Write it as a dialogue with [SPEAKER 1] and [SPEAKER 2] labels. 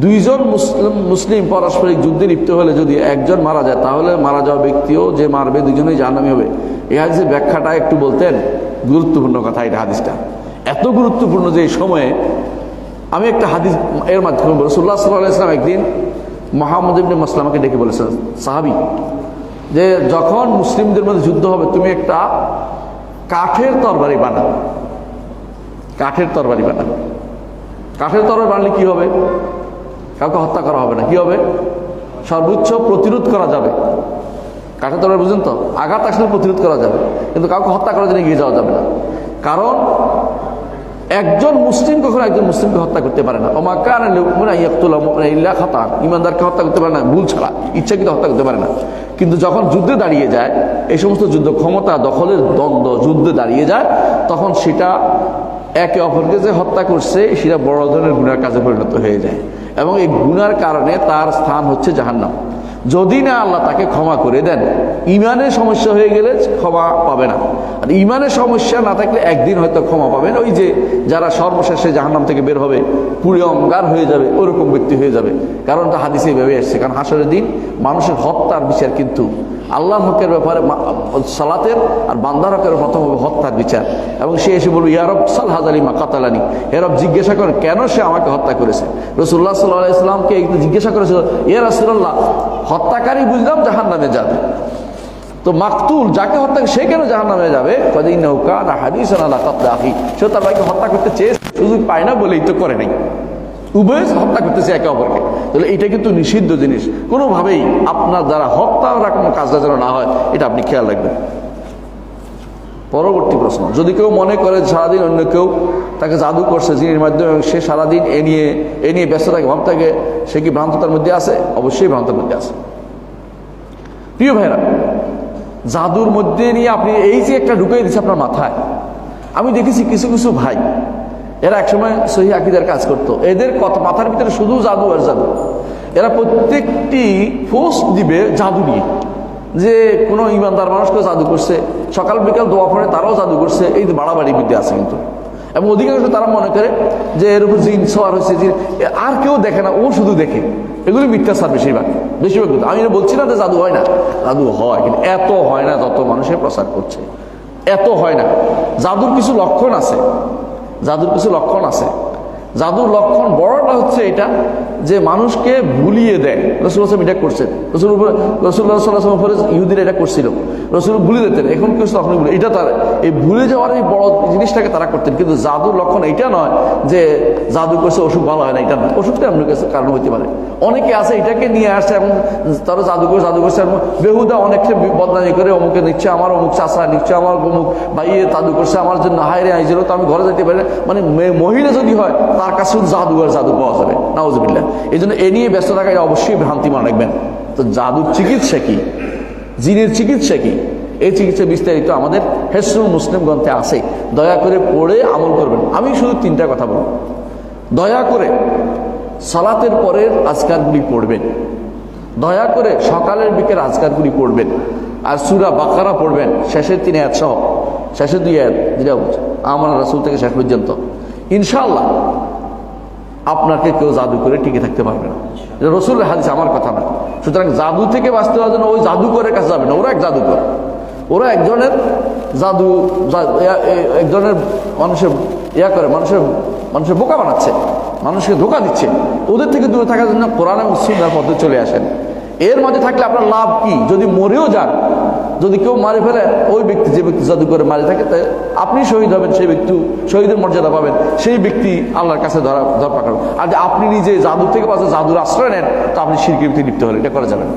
[SPEAKER 1] দুইজন মুসলিম মুসলিম পারস্পরিক যুদ্ধে লিপ্ত হলে যদি একজন মারা যায়, তাহলে মারা যাওয়া ব্যক্তিও যে মারবে দুজনেই জাহান্নামি হবে। এই হাদিসের ব্যাখ্যাটা একটু বলতেন, গুরুত্বপূর্ণ কথা এটা হাদিসটা। এত গুরুত্বপূর্ণ যে এই সময়ে আমি একটা হাদিস এর মাধ্যমে রসুল্লাহ সাল্লাহ ইসলাম একদিন মোহাম্মদ ইবনে মাসলামাকে ডেকে বলেছেন, সাহাবি, যে যখন মুসলিমদের মধ্যে যুদ্ধ হবে, তুমি একটা কাঠের তরবারি বানাও। কাঠের তরবারি বানাও। কাঠের তরবারি বানালে কি হবে? কাউকে হত্যা করা হবে না। কি হবে? সর্বোচ্চ প্রতিরোধ করা যাবে। কাঠের তরবারি বুঝুন তো? আঘাত আসলে প্রতিরোধ করা যাবে। কিন্তু কাউকে হত্যা করার জন্য এগিয়ে যাওয়া যাবে না। কারণ একজন মুসলিম কখনো একজন মুসলিমকে হত্যা করতে পারে না। ওমা ইল্লা খাতা। ইমানদারকে হত্যা করতে পারে না, ভুল ছাড়া। ইচ্ছাকৃত হত্যা করতে পারে না। কিন্তু যখন যুদ্ধে দাঁড়িয়ে যায়, এই সমস্ত যুদ্ধ ক্ষমতা দখলের দ্বন্দ্ব যুদ্ধে দাঁড়িয়ে যায়, তখন সেটা একে অপরকে যে হত্যা করছে, সেটা বড় ধরনের গুণার কাজে পরিণত হয়ে যায়। এবং এই গুনার কারণে তার স্থান হচ্ছে জাহান্নাম। যদি না আল্লাহ তাকে ক্ষমা করে দেন, ইমানের সমস্যা হয়ে গেলে ক্ষমা পাবে না। আর ইমানের সমস্যা না থাকলে একদিন হয়তো ক্ষমা পাবেন ওই যে যারা সর্বশেষে জাহান্নাম থেকে বের হবে, পুরে অঙ্গার হয়ে যাবে, ওরকম ব্যক্তি হয়ে যাবে। কারণ তা হাদিসে ভেবে এসছে কারণ হাসরের দিন মানুষের হত্যার বিচার কিন্তু আল্লাহর হকের ব্যাপারে সালাতের আর বান্দার হকের প্রথম হবে হত্যার বিচার। এবং সে এসে বলবে ইয়ারব সাল আলী মা কাতালানি। এরব জিজ্ঞাসা করেন, কেন সে আমাকে হত্যা করেছে? রসুল্লাহ সাল্লাহ ইসলামকে জিজ্ঞাসা করেছিল, ইয়া রসুল্লাহ হত্যাকারী বুঝলাম জাহান নামে যাবে। তো মাকতুল, যাকে হত্যা সে কেন জাহান নামে যাবে কদিন নৌকা না হাদিস না কাতলাহি সে তার ভাইকে হত্যা করতে চেয়েছে, সুযোগ পায় না বলেই তো করে নাই। উভয় হত্যা করতেছে একে অপরকে। তাহলে এটা কিন্তু নিষিদ্ধ জিনিস। কোনোভাবেই আপনার দ্বারা হত্যা কোনো কাজটা যেন না হয়, এটা আপনি খেয়াল রাখবেন। পরবর্তী প্রশ্ন, যদি কেউ মনে করে সারাদিন অন্য কেউ তাকে জাদু করছে যিনি মাধ্যমে সে সারাদিন এ নিয়ে এ নিয়ে ব্যস্ত থাকে, ভাব থাকে, সে কি ভ্রান্ততার মধ্যে আছে? অবশ্যই ভ্রান্তের মধ্যে আছে। প্রিয় ভাইরা জাদুর মধ্যে নিয়ে আপনি এই যে একটা ঢুকিয়ে দিচ্ছে আপনার মাথায়, আমি দেখেছি কিছু কিছু ভাই এরা একসময় সহি আকিদার কাজ করতো। এদের কত মাথার ভিতরে শুধু জাদু আর জাদু। এরা প্রত্যেকটি পোস্ট দিবে জাদু নিয়ে। যে কোনো ইমানদার মানুষকে জাদু করছে, সকাল বিকাল দোয়া পড়ে তারাও জাদু করছে, এই বাড়াবাড়ি বিদ্যা আছে কিন্তু। এবং অধিকাংশ তারা মনে করে যে এর জিন সওয়ার হয়েছে, জিন আর কেউ দেখে না, ও শুধু দেখে। এগুলি মিথ্যাচার বেশিরভাগ। বেশিরভাগ আমি বলছি না যে জাদু হয় না। জাদু হয়, কিন্তু এত হয় না যত মানুষের প্রচার করছে। এত হয় না। জাদুর কিছু লক্ষণ আছে। জাদুর কিছু লক্ষণ আছে। জাদুর লক্ষণ বড়টা হচ্ছে এটা যে মানুষকে ভুলিয়ে দেয়। রসুল আসলাম এটা করছেন। রসুল রসুল্লাহ সাল্লাহ উপরে ইহুদিরা এটা করছিল। রসুল ভুলে দিতেন এখন কেউ তখনই ভুলে এটা তার এই ভুলে যাওয়ার এই বড় জিনিসটাকে তারা করতেন। কিন্তু জাদুর লক্ষণ এটা নয় যে জাদু করছে, অসুখ ভালো হয় না, এটা নয়। অসুখটা এমন কাছে কারণ হতে পারে। অনেকে আছে, এটাকে নিয়ে আসছে এবং তারা জাদু করে জাদু করছে এবং বেহুদা অনেককে বদনামি করে, অমুকে নিচ্ছে আমার, অমুক চাষা নিচ্ছে আমার, অমুক ভাইয়ে জাদু করছে, আমার জন্য হায়রে আইছিল তো আমি ঘরে যেতে পারি মানে মহিলা যদি হয় তার কাছে জাদু আর জাদু পাওয়া যাবে। নাউজবিল্লা এই জন্য এ নিয়ে ব্যস্ত থাকা অবশ্যই ভ্রান্তি মনে রাখবেন। তো জাদুর চিকিৎসা কি? জিনের চিকিৎসা কি? এই চিকিৎসা বিস্তারিত আমাদের হেসরুল মুসলিম গ্রন্থে আছে। দয়া করে পড়ে আমল করবেন। আমি শুধু তিনটা কথা বলব। দয়া করে সালাতের পরের আজকারগুলি পড়বেন। দয়া করে সকালের বিকেল আজকারগুলি পড়বেন। আর সুরা বাকারা পড়বেন। শেষের তিন আয়াত সহ। শেষের দুই আয়াত, যেটা আমার রাসুল থেকে শেষ পর্যন্ত। ইনশাআল্লাহ আপনাকে কেউ জাদু করে টিকে থাকতে পারবে না। এটা রসুলের হাদিস, আমার কথা না। সুতরাং জাদু থেকে বাঁচতে হওয়ার জন্য ওই জাদুকরের কাছে যাবে না, ওরা এক জাদুকর। ওরা একজনের জাদু একজনের মানুষের ইয়া করে, মানুষের মানুষের বোকা বানাচ্ছে, মানুষকে ধোকা দিচ্ছে। ওদের থেকে দূরে থাকার জন্য কোরআন এবং সুন্দর পথে চলে আসেন। এর মাঝে থাকলে আপনার লাভ কি? যদি মরেও যান যদি কেউ মারে ফেলে, ওই ব্যক্তি যে ব্যক্তি জাদু করে মারে থাকে, তাই আপনি শহীদ হবেন, সেই ব্যক্তি শহীদের মর্যাদা পাবেন, সেই ব্যক্তি আল্লাহর কাছে ধরা, ধরপাকড় আর যে আপনি নিজে জাদু থেকে বাঁচা জাদুর আশ্রয় নেন, তা আপনি শিরকির লিপ্ত হলেন, এটা করা যাবে না।